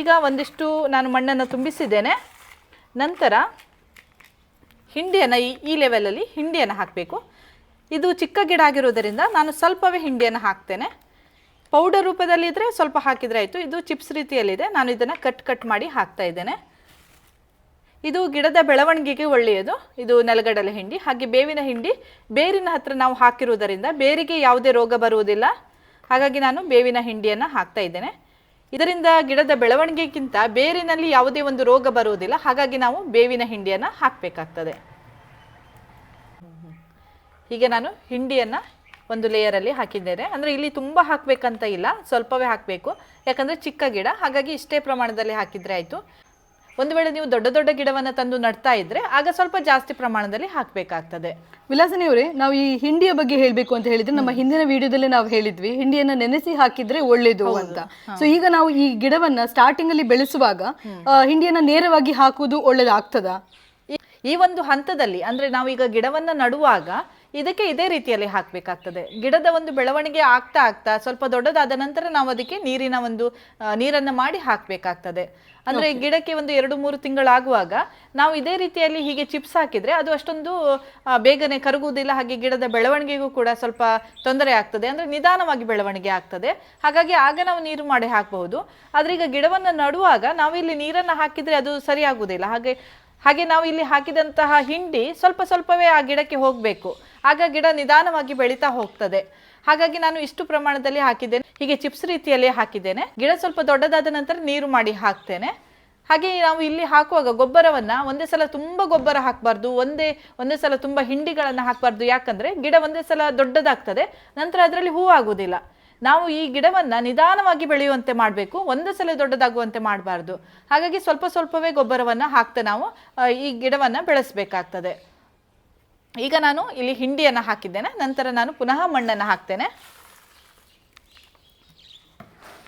ಈಗ ಒಂದಿಷ್ಟು ನಾನು ಮಣ್ಣನ್ನು ತುಂಬಿಸಿದ್ದೇನೆ. ನಂತರ ಹಿಂಡಿಯನ್ನು, ಈ ಈ ಲೆವೆಲಲ್ಲಿ ಹಿಂಡಿಯನ್ನು ಹಾಕಬೇಕು. ಇದು ಚಿಕ್ಕ ಗಿಡ ಆಗಿರೋದರಿಂದ ನಾನು ಸ್ವಲ್ಪವೇ ಹಿಂಡಿಯನ್ನು ಹಾಕ್ತೇನೆ. ಪೌಡರ್ ರೂಪದಲ್ಲಿ ಇದ್ದರೆ ಸ್ವಲ್ಪ ಹಾಕಿದರೆ ಆಯಿತು. ಇದು ಚಿಪ್ಸ್ ರೀತಿಯಲ್ಲಿದೆ. ನಾನು ಇದನ್ನು ಕಟ್ ಕಟ್ ಮಾಡಿ ಹಾಕ್ತಾ ಇದ್ದೇನೆ. ಇದು ಗಿಡದ ಬೆಳವಣಿಗೆಗೆ ಒಳ್ಳೆಯದು. ಇದು ನೆಲಗಡಲೆ ಹಿಂಡಿ, ಹಾಗೆ ಬೇವಿನ ಹಿಂಡಿ ಬೇರಿನ ಹತ್ರ ನಾವು ಹಾಕಿರುವುದರಿಂದ ಬೇರಿಗೆ ಯಾವುದೇ ರೋಗ ಬರುವುದಿಲ್ಲ. ಹಾಗಾಗಿ ನಾನು ಬೇವಿನ ಹಿಂಡಿಯನ್ನು ಹಾಕ್ತಾ ಇದ್ದೇನೆ. ಇದರಿಂದ ಗಿಡದ ಬೆಳವಣಿಗೆಗಿಂತ ಬೇರಿನಲ್ಲಿ ಯಾವುದೇ ಒಂದು ರೋಗ ಬರುವುದಿಲ್ಲ. ಹಾಗಾಗಿ ನಾವು ಬೇವಿನ ಹಿಂಡಿಯನ್ನು ಹಾಕಬೇಕಾಗ್ತದೆ. ಹೀಗೆ ನಾನು ಹಿಂಡಿಯನ್ನು ಒಂದು ಲೇಯರಲ್ಲಿ ಹಾಕಿದ್ದೇನೆ. ಅಂದರೆ ಇಲ್ಲಿ ತುಂಬ ಹಾಕಬೇಕಂತ ಇಲ್ಲ, ಸ್ವಲ್ಪವೇ ಹಾಕಬೇಕು. ಯಾಕಂದರೆ ಚಿಕ್ಕ ಗಿಡ, ಹಾಗಾಗಿ ಇಷ್ಟೇ ಪ್ರಮಾಣದಲ್ಲಿ ಹಾಕಿದರೆ ಆಯಿತು. ಒಂದು ವೇಳೆ ನೀವು ದೊಡ್ಡ ದೊಡ್ಡ ಗಿಡವನ್ನು ತಂದು ನಡ್ತಾ ಇದ್ರೆ ಆಗ ಸ್ವಲ್ಪ ಜಾಸ್ತಿ ಪ್ರಮಾಣದಲ್ಲಿ ಹಾಕಬೇಕಾಗ್ತದೆ. ವಿಲಾಸನಿ ಅವರೇ ನಾವು ಈ ಹಿಂಡಿಯ ಬಗ್ಗೆ ಹೇಳಬೇಕು ಅಂತ ಹೇಳಿದ್ರೆ ನಮ್ಮ ಹಿಂದಿನ ವಿಡಿಯೋದಲ್ಲಿ ನಾವು ಹೇಳಿದ್ವಿ ಹಿಂಡಿಯನ್ನ ನೆನೆಸಿ ಹಾಕಿದ್ರೆ ಒಳ್ಳೇದು ಅಂತ. ಸೊ ಈಗ ನಾವು ಈ ಗಿಡವನ್ನ ಸ್ಟಾರ್ಟಿಂಗ್ ಅಲ್ಲಿ ಬೆಳೆಸುವಾಗ ಹಿಂಡಿಯನ್ನ ನೇರವಾಗಿ ಹಾಕುವುದು ಒಳ್ಳೇದಾಗ್ತದ? ಈ- ಒಂದು ಹಂತದಲ್ಲಿ ಅಂದ್ರೆ ನಾವೀಗ ಗಿಡವನ್ನ ನಡುವಾಗ ಇದಕ್ಕೆ ಇದೇ ರೀತಿಯಲ್ಲಿ ಹಾಕಬೇಕಾಗ್ತದೆ. ಗಿಡದ ಒಂದು ಬೆಳವಣಿಗೆ ಆಗ್ತಾ ಆಗ್ತಾ ಸ್ವಲ್ಪ ದೊಡ್ಡದಾದ ನಂತರ ನಾವು ಅದಕ್ಕೆ ನೀರಿನ ಒಂದು ನೀರನ್ನ ಮಾಡಿ ಹಾಕಬೇಕಾಗ್ತದೆ. ಅಂದ್ರೆ ಗಿಡಕ್ಕೆ ಒಂದು ಎರಡು ಮೂರು ತಿಂಗಳಾಗುವಾಗ ನಾವು ಇದೇ ರೀತಿಯಲ್ಲಿ ಹೀಗೆ ಚಿಪ್ಸ್ ಹಾಕಿದ್ರೆ ಅದು ಅಷ್ಟೊಂದು ಬೇಗನೆ ಕರಗುವುದಿಲ್ಲ ಹಾಗೆ ಗಿಡದ ಬೆಳವಣಿಗೆಗೂ ಕೂಡ ಸ್ವಲ್ಪ ತೊಂದರೆ ಆಗ್ತದೆ. ಅಂದ್ರೆ ನಿಧಾನವಾಗಿ ಬೆಳವಣಿಗೆ ಆಗ್ತದೆ. ಹಾಗಾಗಿ ಆಗ ನಾವು ನೀರು ಮಾಡಿ ಹಾಕಬಹುದು. ಆದ್ರೆ ಈಗ ಗಿಡವನ್ನ ನಡುವಾಗ ನಾವು ಇಲ್ಲಿ ನೀರನ್ನ ಹಾಕಿದ್ರೆ ಅದು ಸರಿಯಾಗುವುದಿಲ್ಲ. ಹಾಗೆ ಹಾಗೆ ನಾವು ಇಲ್ಲಿ ಹಾಕಿದಂತಹ ಹಿಂಡಿ ಸ್ವಲ್ಪ ಸ್ವಲ್ಪವೇ ಆ ಗಿಡಕ್ಕೆ ಹೋಗಬೇಕು. ಆಗ ಗಿಡ ನಿಧಾನವಾಗಿ ಬೆಳೀತಾ ಹೋಗ್ತದೆ. ಹಾಗಾಗಿ ನಾನು ಇಷ್ಟು ಪ್ರಮಾಣದಲ್ಲಿ ಹಾಕಿದ್ದೇನೆ. ಹೀಗೆ ಚಿಪ್ಸ್ ರೀತಿಯಲ್ಲಿ ಹಾಕಿದ್ದೇನೆ. ಗಿಡ ಸ್ವಲ್ಪ ದೊಡ್ಡದಾದ ನಂತರ ನೀರು ಮಾಡಿ ಹಾಕ್ತೇನೆ. ಹಾಗೆ ನಾವು ಇಲ್ಲಿ ಹಾಕುವಾಗ ಗೊಬ್ಬರವನ್ನ ಒಂದೇ ಸಲ ತುಂಬಾ ಗೊಬ್ಬರ ಹಾಕಬಾರ್ದು, ಒಂದೇ ಒಂದೇ ಸಲ ತುಂಬಾ ಹಿಂಡಿಗಳನ್ನ ಹಾಕಬಾರ್ದು. ಯಾಕಂದ್ರೆ ಗಿಡ ಒಂದೇ ಸಲ ದೊಡ್ಡದಾಗ್ತದೆ. ನಂತರ ಅದರಲ್ಲಿ ಹೂ ಆಗುವುದಿಲ್ಲ ನಾವು ಈ ಗಿಡವನ್ನ ನಿಧಾನವಾಗಿ ಬೆಳೆಯುವಂತೆ ಮಾಡಬೇಕು, ಒಂದೇ ಸಲ ದೊಡ್ಡದಾಗುವಂತೆ ಮಾಡಬಾರ್ದು. ಹಾಗಾಗಿ ಸ್ವಲ್ಪ ಸ್ವಲ್ಪವೇ ಗೊಬ್ಬರವನ್ನ ಹಾಕ್ತಾ ನಾವು ಈ ಗಿಡವನ್ನ ಬೆಳೆಸಬೇಕಾಗ್ತದೆ. ಈಗ ನಾನು ಇಲ್ಲಿ ಹಿಂಡಿಯನ್ನು ಹಾಕಿದ್ದೇನೆ, ನಂತರ ನಾನು ಪುನಃ ಮಣ್ಣನ್ನು ಹಾಕ್ತೇನೆ.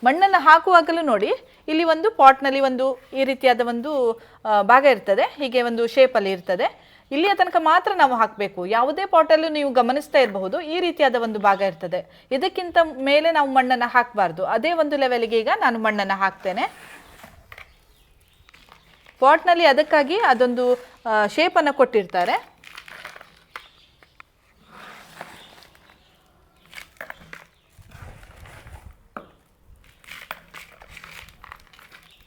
ಮಣ್ಣನ್ನು ಹಾಕುವಾಗಲೂ ನೋಡಿ, ಇಲ್ಲಿ ಒಂದು ಪಾಟ್ನಲ್ಲಿ ಒಂದು ಈ ರೀತಿಯಾದ ಒಂದು ಭಾಗ ಇರ್ತದೆ, ಹೀಗೆ ಒಂದು ಶೇಪಲ್ಲಿ ಇರ್ತದೆ. ಇಲ್ಲಿಯ ತನಕ ಮಾತ್ರ ನಾವು ಹಾಕಬೇಕು. ಯಾವುದೇ ಪಾಟಲ್ಲೂ ನೀವು ಗಮನಿಸ್ತಾ ಇರಬಹುದು, ಈ ರೀತಿಯಾದ ಒಂದು ಭಾಗ ಇರ್ತದೆ. ಇದಕ್ಕಿಂತ ಮೇಲೆ ನಾವು ಮಣ್ಣನ್ನು ಹಾಕಬಾರ್ದು. ಅದೇ ಒಂದು ಲೆವೆಲ್ಗೆ ಈಗ ನಾನು ಮಣ್ಣನ್ನು ಹಾಕ್ತೇನೆ. ಪಾಟ್ನಲ್ಲಿ ಅದಕ್ಕಾಗಿ ಅದೊಂದು ಶೇಪನ್ನು ಕೊಟ್ಟಿರ್ತಾರೆ.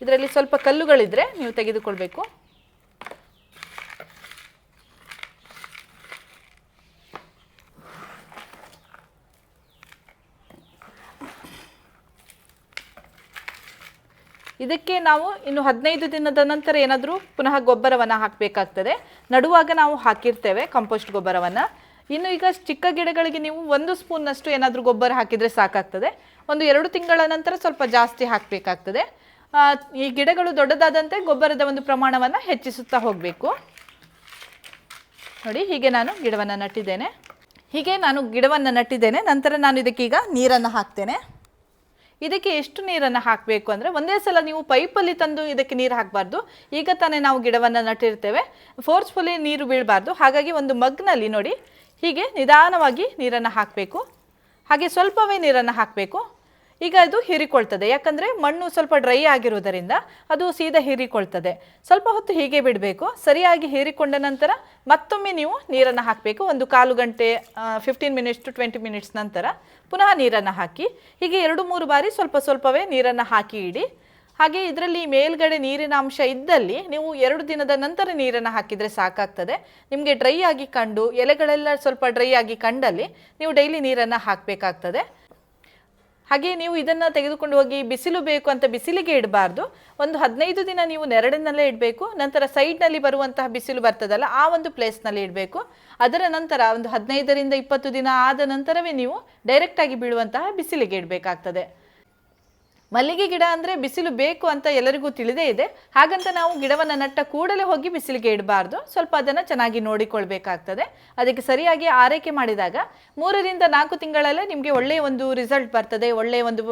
ಇದರಲ್ಲಿ ಸ್ವಲ್ಪ ಕಲ್ಲುಗಳಿದ್ರೆ ನೀವು ತೆಗೆದುಕೊಳ್ಬೇಕು. ಇದಕ್ಕೆ ನಾವು ಇನ್ನು ಹದಿನೈದು ದಿನದ ನಂತರ ಏನಾದರೂ ಪುನಃ ಗೊಬ್ಬರವನ್ನು ಹಾಕಬೇಕಾಗ್ತದೆ. ನಡುವಾಗ ನಾವು ಹಾಕಿರ್ತೇವೆ ಕಂಪೋಸ್ಟ್ ಗೊಬ್ಬರವನ್ನು. ಇನ್ನು ಈಗ ಚಿಕ್ಕ ಗಿಡಗಳಿಗೆ ನೀವು ಒಂದು ಸ್ಪೂನ್ನಷ್ಟು ಏನಾದರೂ ಗೊಬ್ಬರ ಹಾಕಿದರೆ ಸಾಕಾಗ್ತದೆ. ಒಂದು ಎರಡು ತಿಂಗಳ ನಂತರ ಸ್ವಲ್ಪ ಜಾಸ್ತಿ ಹಾಕಬೇಕಾಗ್ತದೆ. ಈ ಗಿಡಗಳು ದೊಡ್ಡದಾದಂತೆ ಗೊಬ್ಬರದ ಒಂದು ಪ್ರಮಾಣವನ್ನು ಹೆಚ್ಚಿಸುತ್ತಾ ಹೋಗಬೇಕು. ನೋಡಿ, ಹೀಗೆ ನಾನು ಗಿಡವನ್ನು ನಟ್ಟಿದ್ದೇನೆ. ಹೀಗೆ ನಾನು ಗಿಡವನ್ನು ನಟ್ಟಿದ್ದೇನೆ. ನಂತರ ನಾನು ಇದಕ್ಕೀಗ ನೀರನ್ನು ಹಾಕ್ತೇನೆ. ಇದಕ್ಕೆ ಎಷ್ಟು ನೀರನ್ನು ಹಾಕಬೇಕು ಅಂದರೆ ಒಂದೇ ಸಲ ನೀವು ಪೈಪಲ್ಲಿ ತಂದು ಇದಕ್ಕೆ ನೀರು ಹಾಕಬಾರ್ದು. ಈಗ ತಾನೇ ನಾವು ಗಿಡವನ್ನು ನಟ್ಟಿರ್ತೇವೆ. ಫೋರ್ಸ್ಫುಲಿ ನೀರು ಬೀಳಬಾರ್ದು. ಹಾಗಾಗಿ ಒಂದು ಮಗ್ನಲ್ಲಿ ನೋಡಿ, ಹೀಗೆ ನಿಧಾನವಾಗಿ ನೀರನ್ನು ಹಾಕಬೇಕು. ಹಾಗೆ ಸ್ವಲ್ಪವೇ ನೀರನ್ನು ಹಾಕಬೇಕು. ಈಗ ಅದು ಹೀರಿಕೊಳ್ತದೆ. ಯಾಕಂದರೆ ಮಣ್ಣು ಸ್ವಲ್ಪ ಡ್ರೈ ಆಗಿರುವುದರಿಂದ ಅದು ಸೀದಾ ಹೀರಿಕೊಳ್ತದೆ. ಸ್ವಲ್ಪ ಹೊತ್ತು ಹೀಗೆ ಬಿಡಬೇಕು. ಸರಿಯಾಗಿ ಹೀರಿಕೊಂಡ ನಂತರ ಮತ್ತೊಮ್ಮೆ ನೀವು ನೀರನ್ನು ಹಾಕಬೇಕು. ಒಂದು ಕಾಲು ಗಂಟೆ fifteen minutes to twenty minutes ನಂತರ ಪುನಃ ನೀರನ್ನು ಹಾಕಿ, ಹೀಗೆ ಎರಡು ಮೂರು ಬಾರಿ ಸ್ವಲ್ಪ ಸ್ವಲ್ಪವೇ ನೀರನ್ನು ಹಾಕಿ ಇಡಿ. ಹಾಗೆ ಇದರಲ್ಲಿ ಮೇಲ್ಗಡೆ ನೀರಿನ ಅಂಶ ಇದ್ದಲ್ಲಿ ನೀವು ಎರಡು ದಿನದ ನಂತರ ನೀರನ್ನು ಹಾಕಿದರೆ ಸಾಕಾಗ್ತದೆ. ನಿಮಗೆ ಡ್ರೈ ಆಗಿ ಕಂಡು, ಎಲೆಗಳೆಲ್ಲ ಸ್ವಲ್ಪ ಡ್ರೈ ಆಗಿ ಕಂಡಲ್ಲಿ ನೀವು ಡೈಲಿ ನೀರನ್ನು ಹಾಕಬೇಕಾಗ್ತದೆ. ಹಾಗೆ ನೀವು ಇದನ್ನು ತೆಗೆದುಕೊಂಡು ಹೋಗಿ ಬಿಸಿಲು ಬೇಕು ಅಂತ ಬಿಸಿಲಿಗೆ ಇಡಬಾರ್ದು. ಒಂದು ಹದಿನೈದು ದಿನ ನೀವು ನೆರಳಿನಲ್ಲೇ ಇಡಬೇಕು. ನಂತರ ಸೈಡ್ನಲ್ಲಿ ಬರುವಂತಹ ಬಿಸಿಲು ಬರ್ತದಲ್ಲ, ಆ ಒಂದು ಪ್ಲೇಸ್ನಲ್ಲಿ ಇಡಬೇಕು. ಅದರ ನಂತರ ಒಂದು ಹದಿನೈದರಿಂದ ಇಪ್ಪತ್ತು ದಿನ ಆದ ನಂತರವೇ ನೀವು ಡೈರೆಕ್ಟಾಗಿ ಬೀಳುವಂತಹ ಬಿಸಿಲಿಗೆ ಇಡಬೇಕಾಗ್ತದೆ. ಮಲ್ಲಿಗೆ ಗಿಡ ಅಂದರೆ ಬಿಸಿಲು ಬೇಕು ಅಂತ ಎಲ್ಲರಿಗೂ ತಿಳಿದೇ ಇದೆ. ಹಾಗಂತ ನಾವು ಗಿಡವನ್ನು ನಟ್ಟ ಕೂಡಲೇ ಹೋಗಿ ಬಿಸಿಲಿಗೆ ಇಡಬಾರ್ದು. ಸ್ವಲ್ಪ ಅದನ್ನು ಚೆನ್ನಾಗಿ ನೋಡಿಕೊಳ್ಬೇಕಾಗ್ತದೆ. ಅದಕ್ಕೆ ಸರಿಯಾಗಿ ಆರೈಕೆ ಮಾಡಿದಾಗ ಮೂರರಿಂದ ನಾಲ್ಕು ತಿಂಗಳಲ್ಲೇ ನಿಮಗೆ ಒಳ್ಳೆಯ ಒಂದು ರಿಸಲ್ಟ್ ಬರ್ತದೆ ಒಳ್ಳೆಯ ಒಂದು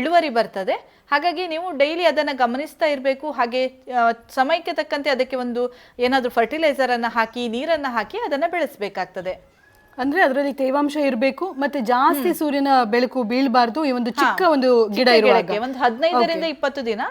ಇಳುವರಿ ಬರ್ತದೆ. ಹಾಗಾಗಿ ನೀವು ಡೈಲಿ ಅದನ್ನು ಗಮನಿಸ್ತಾ ಇರಬೇಕು. ಹಾಗೆ ಸಮಯಕ್ಕೆ ತಕ್ಕಂತೆ ಅದಕ್ಕೆ ಒಂದು ಏನಾದರೂ ಫರ್ಟಿಲೈಸರನ್ನು ಹಾಕಿ, ನೀರನ್ನು ಹಾಕಿ ಅದನ್ನು ಬೆಳೆಸಬೇಕಾಗ್ತದೆ. ಅಂದ್ರೆ ಅದರಲ್ಲಿ ತೇವಾಂಶ ಇರಬೇಕು ಮತ್ತೆ ಜಾಸ್ತಿ ಸೂರ್ಯನ ಬೆಳಕು ಬೀಳಬಾರ್ದು ಈ ಒಂದು ಚಿಕ್ಕ ಒಂದು ಗಿಡ ಇರುವಾಗ. ಒಂದು ಹದಿನೈದರಿಂದ ಇಪ್ಪತ್ತು ದಿನ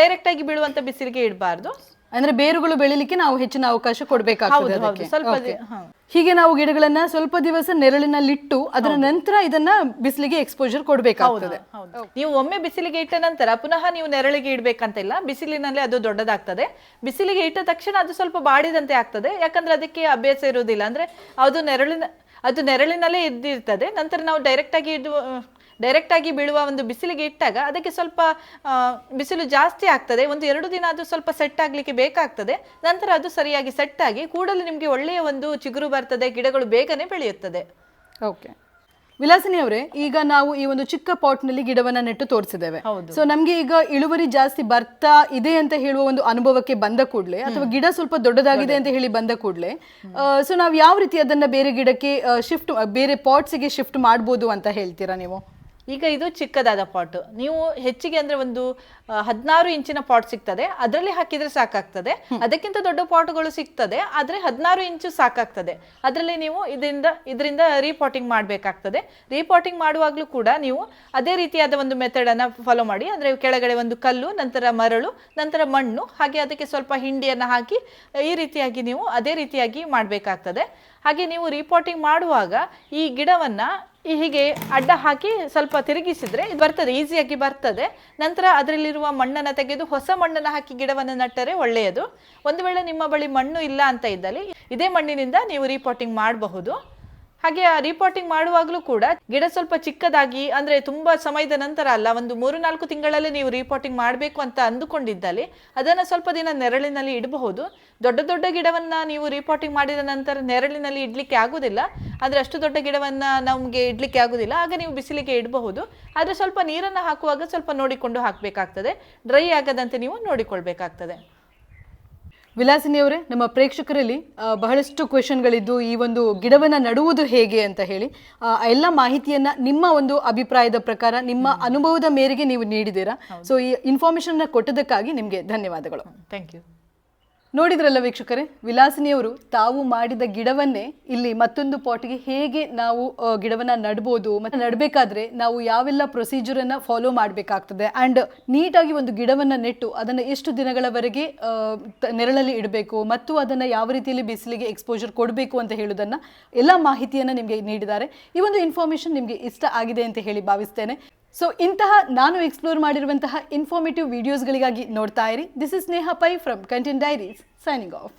ಡೈರೆಕ್ಟ್ ಆಗಿ ಬೀಳುವಂತ ಬಿಸಿಲಿಗೆ ಇಡಬಾರ್ದು. ಅಂದ್ರೆ ಬೇರುಗಳು ಬೆಳಿಲಿಕ್ಕೆ ನಾವು ಹೆಚ್ಚಿನ ಅವಕಾಶ ಕೊಡಬೇಕಾಗ್ತದೆ ಹೌದು, ಹೌದು. ಅದಕ್ಕೆ. ಸ್ವಲ್ಪ Okay. ದಿ- ಹಾ. ಹೀಗೆ ನಾವು ಗಿಡಗಳನ್ನ ಸ್ವಲ್ಪ ದಿವಸ ನೆರಳಿನಲ್ಲಿಟ್ಟು ಅದರ ನಂತರ ಇದನ್ನ ಬಿಸಿಲಿಗೆ ಎಕ್ಸ್ಪೋಜರ್ ಕೊಡಬೇಕಾಗ್ತದೆ ಹೌದು. ನೀವು ಒಮ್ಮೆ ಬಿಸಿಲಿಗೆ ಇಟ್ಟ ನಂತರ ಪುನಃ ನೀವು ನೆರಳಿಗೆ ಇಡ್ಬೇಕಂತಿಲ್ಲ ಬಿಸಿಲಿನಲ್ಲಿ ಅದು ದೊಡ್ಡದಾಗ್ತದೆ ಬಿಸಿಲಿಗೆ ಇಟ್ಟ ತಕ್ಷಣ ಅದು ಸ್ವಲ್ಪ ಬಾಡಿದಂತೆ ಆಗ್ತದೆ ಯಾಕಂದ್ರೆ ಅದಕ್ಕೆ ಅಭ್ಯಾಸ ಇರುವುದಿಲ್ಲ ಅಂದ್ರೆ ಅದು ನೆರಳಿನ ಅದು ನೆರಳಿನಲ್ಲೇ ಇದ್ದಿರ್ತದೆ ನಂತರ ನಾವು ಡೈರೆಕ್ಟ್ ಆಗಿ ಇಡುವ ಡೈರೆಕ್ಟ್ ಆಗಿ ಬೀಳುವ ಒಂದು ಬಿಸಿಲಿಗೆ ಇಟ್ಟಾಗ ಅದಕ್ಕೆ ಸ್ವಲ್ಪ ಬಿಸಿಲು ಜಾಸ್ತಿ ಆಗ್ತದೆ. ಒಂದು ಎರಡು ದಿನ ಅದು ಸ್ವಲ್ಪ ಸೆಟ್ ಆಗಲಿಕ್ಕೆ ಬೇಕಾಗ್ತದೆ. ನಂತರ ಅದು ಸರಿಯಾಗಿ ಸೆಟ್ ಆಗಿ ಕೂಡಲೇ ನಿಮಗೆ ಒಳ್ಳೆಯ ಒಂದು ಚಿಗುರು ಬರ್ತದೆ ಗಿಡಗಳು ಬೇಗನೆ ಬೆಳೆಯುತ್ತದೆ. ಓಕೆ ವಿಲಾಸಿನಿ ಅವರೇ ಈಗ ನಾವು ಈ ಒಂದು ಚಿಕ್ಕ ಪಾಟ್ನಲ್ಲಿ ಗಿಡವನ್ನ ನೆಟ್ಟು ತೋರಿಸಿದ್ದೇವೆ. ಸೊ ನಮ್ಗೆ ಈಗ ಇಳುವರಿ ಜಾಸ್ತಿ ಬರ್ತಾ ಇದೆ ಅಂತ ಹೇಳುವ ಒಂದು ಅನುಭವಕ್ಕೆ ಬಂದ ಕೂಡಲೇ ಅಥವಾ ಗಿಡ ಸ್ವಲ್ಪ ದೊಡ್ಡದಾಗಿದೆ ಅಂತ ಹೇಳಿ ಬಂದ ಕೂಡಲೇ ಸೊ ನಾವು ಯಾವ ರೀತಿ ಅದನ್ನ ಬೇರೆ ಗಿಡಕ್ಕೆ ಶಿಫ್ಟ್ ಬೇರೆ ಪಾಟ್ಸ್ಗೆ ಶಿಫ್ಟ್ ಮಾಡ್ಬೋದು ಅಂತ ಹೇಳ್ತೀರಾ ನೀವು? ಈಗ ಇದು ಚಿಕ್ಕದಾದ ಪಾಟ್. ನೀವು ಹೆಚ್ಚಿಗೆ ಅಂದ್ರೆ ಒಂದು ಹದಿನಾರು ಇಂಚಿನ ಪಾಟ್ ಸಿಗ್ತದೆ. ಅದರಲ್ಲಿ ಹಾಕಿದ್ರೆ ಸಾಕಾಗ್ತದೆ. ಅದಕ್ಕಿಂತ ದೊಡ್ಡ ಪಾಟ್ಗಳು ಸಿಗ್ತದೆ. ಆದ್ರೆ ಹದಿನಾರು ಇಂಚು ಸಾಕಾಗ್ತದೆ. ಅದರಲ್ಲಿ ನೀವು ಇದರಿಂದ ಇದರಿಂದ ರೀಪಾಟಿಂಗ್ ಮಾಡಬೇಕಾಗ್ತದೆ. ರೀಪಾಟಿಂಗ್ ಮಾಡುವಾಗಲೂ ಕೂಡ ನೀವು ಅದೇ ರೀತಿಯಾದ ಒಂದು ಮೆಥಡ್ ಅನ್ನ ಫಾಲೋ ಮಾಡಿ. ಅಂದ್ರೆ ಕೆಳಗಡೆ ಒಂದು ಕಲ್ಲು ನಂತರ ಮರಳು ನಂತರ ಮಣ್ಣು ಹಾಗೆ ಅದಕ್ಕೆ ಸ್ವಲ್ಪ ಹಿಂಡಿಯನ್ನ ಹಾಕಿ ಈ ರೀತಿಯಾಗಿ ನೀವು ಅದೇ ರೀತಿಯಾಗಿ ಮಾಡಬೇಕಾಗ್ತದೆ. ಹಾಗೆ ನೀವು ರಿಪೋರ್ಟಿಂಗ್ ಮಾಡುವಾಗ ಈ ಗಿಡವನ್ನ ಹೀಗೆ ಅಡ್ಡ ಹಾಕಿ ಸ್ವಲ್ಪ ತಿರುಗಿಸಿದ್ರೆ ಇದು ಬರ್ತದೆ ಈಸಿಯಾಗಿ ಬರ್ತದೆ. ನಂತರ ಅದರಲ್ಲಿರುವ ಮಣ್ಣನ್ನು ತೆಗೆದು ಹೊಸ ಮಣ್ಣನ್ನು ಹಾಕಿ ಗಿಡವನ್ನು ನಟ್ಟರೆ ಒಳ್ಳೆಯದು. ಒಂದು ವೇಳೆ ನಿಮ್ಮ ಬಳಿ ಮಣ್ಣು ಇಲ್ಲ ಅಂತ ಇದ್ದಲ್ಲಿ ಇದೇ ಮಣ್ಣಿನಿಂದ ನೀವು ರಿಪೋರ್ಟಿಂಗ್ ಮಾಡಬಹುದು. ಹಾಗೆ ಆ ರಿಪೋರ್ಟಿಂಗ್ ಮಾಡುವಾಗಲೂ ಕೂಡ ಗಿಡ ಸ್ವಲ್ಪ ಚಿಕ್ಕದಾಗಿ, ಅಂದ್ರೆ ತುಂಬಾ ಸಮಯದ ನಂತರ ಅಲ್ಲ, ಒಂದು ಮೂರು ನಾಲ್ಕು ತಿಂಗಳಲ್ಲಿ ನೀವು ರಿಪೋರ್ಟಿಂಗ್ ಮಾಡಬೇಕು ಅಂತ ಅಂದುಕೊಂಡಿದ್ದಲ್ಲಿ ಅದನ್ನು ಸ್ವಲ್ಪ ದಿನ ನೆರಳಿನಲ್ಲಿ ಇಡಬಹುದು. ದೊಡ್ಡ ದೊಡ್ಡ ಗಿಡವನ್ನ ನೀವು ರಿಪೋರ್ಟಿಂಗ್ ಮಾಡಿದ ನಂತರ ನೆರಳಿನಲ್ಲಿ ಇಡ್ಲಿಕ್ಕೆ ಆಗುದಿಲ್ಲ. ಆದ್ರೆ ಅಷ್ಟು ದೊಡ್ಡ ಗಿಡವನ್ನ ನಮಗೆ ಇಡ್ಲಿಕ್ಕೆ ಆಗುದಿಲ್ಲ. ಆಗ ನೀವು ಬಿಸಿಲಿಗೆ ಇಡಬಹುದು. ಆದ್ರೆ ಸ್ವಲ್ಪ ನೀರನ್ನು ಹಾಕುವಾಗ ಸ್ವಲ್ಪ ನೋಡಿಕೊಂಡು ಹಾಕಬೇಕಾಗ್ತದೆ. ಡ್ರೈ ಆಗದಂತೆ ನೀವು ನೋಡಿಕೊಳ್ಬೇಕಾಗ್ತದೆ. ವಿಲಾಸಿನಿ ಅವರೇ ನಮ್ಮ ಪ್ರೇಕ್ಷಕರಲ್ಲಿ ಬಹಳಷ್ಟು ಕ್ವೆಶನ್ಗಳಿದ್ದು ಈ ಒಂದು ಗಿಡವನ್ನ ನಡುವುದು ಹೇಗೆ ಅಂತ ಹೇಳಿ ಆ ಎಲ್ಲ ಮಾಹಿತಿಯನ್ನ ನಿಮ್ಮ ಒಂದು ಅಭಿಪ್ರಾಯದ ಪ್ರಕಾರ ನಿಮ್ಮ ಅನುಭವದ ಮೇರೆಗೆ ನೀವು ನೀಡಿದ್ದೀರಾ? ಸೊ ಈ ಇನ್ಫಾರ್ಮೇಶನ್ನ ಕೊಟ್ಟದಕ್ಕಾಗಿ ನಿಮಗೆ ಧನ್ಯವಾದಗಳು. ಥ್ಯಾಂಕ್ ಯು ನೋಡಿದ್ರಲ್ಲ ವೀಕ್ಷಕರೇ, ವಿಲಾಸಿನಿಯವರು ತಾವು ಮಾಡಿದ ಗಿಡವನ್ನೇ ಇಲ್ಲಿ ಮತ್ತೊಂದು ಪಾಟ್ಗೆ ಹೇಗೆ ನಾವು ಗಿಡವನ್ನ ನಡ್ಬೋದು, ಮತ್ತೆ ನಡಬೇಕಾದ್ರೆ ನಾವು ಯಾವೆಲ್ಲ ಪ್ರೊಸೀಜರ್ ಅನ್ನ ಫಾಲೋ ಮಾಡಬೇಕಾಗ್ತದೆ ಅಂಡ್ ನೀಟಾಗಿ ಒಂದು ಗಿಡವನ್ನ ನೆಟ್ಟು ಅದನ್ನ ಎಷ್ಟು ದಿನಗಳವರೆಗೆ ನೆರಳಲ್ಲಿ ಇಡಬೇಕು ಮತ್ತು ಅದನ್ನ ಯಾವ ರೀತಿಯಲ್ಲಿ ಬಿಸಿಲಿಗೆ ಎಕ್ಸ್ಪೋಜರ್ ಕೊಡಬೇಕು ಅಂತ ಹೇಳುವುದನ್ನ ಎಲ್ಲ ಮಾಹಿತಿಯನ್ನ ನಿಮಗೆ ನೀಡಿದ್ದಾರೆ. ಈ ಒಂದು ಇನ್ಫಾರ್ಮೇಶನ್ ನಿಮಗೆ ಇಷ್ಟ ಆಗಿದೆ ಅಂತ ಹೇಳಿ ಭಾವಿಸ್ತೇನೆ. ಸೊ ಇಂತಹ ನಾನು ಎಕ್ಸ್ಪ್ಲೋರ್ ಮಾಡಿರುವಂತಹ ಇನ್ಫಾರ್ಮೇಟಿವ್ ವಿಡಿಯೋಸ್ಗಳಿಗಾಗಿ ನೋಡ್ತಾ ಇರಿ. This is Sneha Pai from content diaries signing off